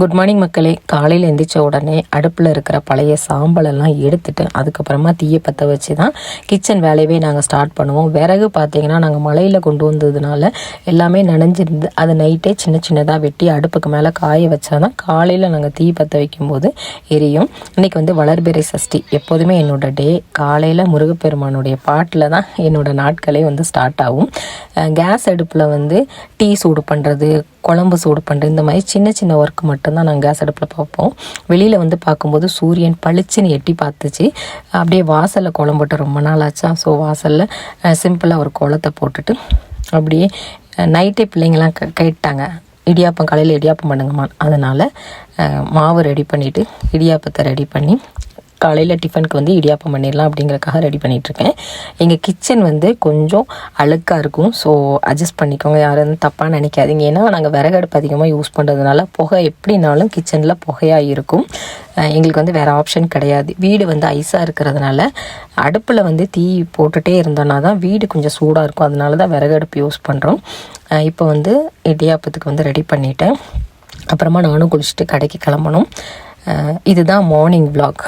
Good morning மக்களே. காலையில் எந்திரிச்ச உடனே அடுப்பில் இருக்கிற பழைய சாம்பலெல்லாம் எடுத்துட்டு அதுக்கப்புறமா தீயை பற்ற வச்சு தான் கிச்சன் வேலையவே நாங்கள் ஸ்டார்ட் பண்ணுவோம். விறகு பார்த்தீங்கன்னா நாங்கள் மலையில் கொண்டு வந்ததுனால எல்லாமே நனைஞ்சிருந்து அது நைட்டே சின்ன சின்னதாக வெட்டி அடுப்புக்கு மேலே காய வச்சா தான் காலையில் நாங்கள் தீ பற்ற வைக்கும்போது எரியும். இன்றைக்கி வந்து வளர்பிறை சஷ்டி. எப்போதுமே என்னோட டே காலையில் முருகப்பெருமானுடைய பாட்டில் தான் என்னோடய நாட்களே வந்து ஸ்டார்ட் ஆகும். கேஸ் அடுப்பில் வந்து டீ சூடு பண்ணுறது குழம்பு சூடு பண்ணுறது இந்த மாதிரி சின்ன சின்ன ஒர்க் மட்டும்தான் நாங்கள் கேஸ் அடுப்பில் பார்ப்போம். வெளியில் வந்து பார்க்கும்போது சூரியன் பளிச்சுன்னு எட்டி பார்த்துச்சு. அப்படியே வாசலில் குழம்புட்டு ரொம்ப நாள் ஆச்சா? ஸோ வாசலில் சிம்பிளாக ஒரு குளத்தை போட்டுட்டு அப்படியே நைட்டே பிள்ளைங்களாம் க கேட்டாங்க. இடியாப்பம் காலையில் இடியாப்பம் பண்ணுங்கம்மா. அதனால் மாவு ரெடி பண்ணிவிட்டு இடியாப்பத்தை ரெடி பண்ணி காலையில் டிஃபனுக்கு வந்து இடியாப்பம் பண்ணிடலாம் அப்படிங்கிறக்காக ரெடி பண்ணிகிட்ருக்கேன் எங்கள் கிச்சன் வந்து கொஞ்சம் அழுக்காக இருக்கும். ஸோ அட்ஜஸ்ட் பண்ணிக்கோங்க. யாரும் தப்பாக நினைக்காதீங்க. ஏன்னா நாங்கள் விறகடுப்பு அதிகமாக யூஸ் பண்ணுறதுனால புகை எப்படினாலும் கிச்சனில் புகையாக இருக்கும். எங்களுக்கு வந்து வேறு ஆப்ஷன் கிடையாது. வீடு வந்து ஐஸாக இருக்கிறதுனால அடுப்பில் வந்து தீ போட்டுகிட்டே இருந்தோன்னா தான் வீடு கொஞ்சம் சூடாக இருக்கும். அதனால தான் விறகடுப்பு யூஸ் பண்ணுறோம் இப்போ வந்து இடியாப்பத்துக்கு வந்து ரெடி பண்ணிட்டேன். அப்புறமா நானும் குளிச்சுட்டு கடைக்கு கிளம்பணும். இதுதான் மார்னிங் vlog.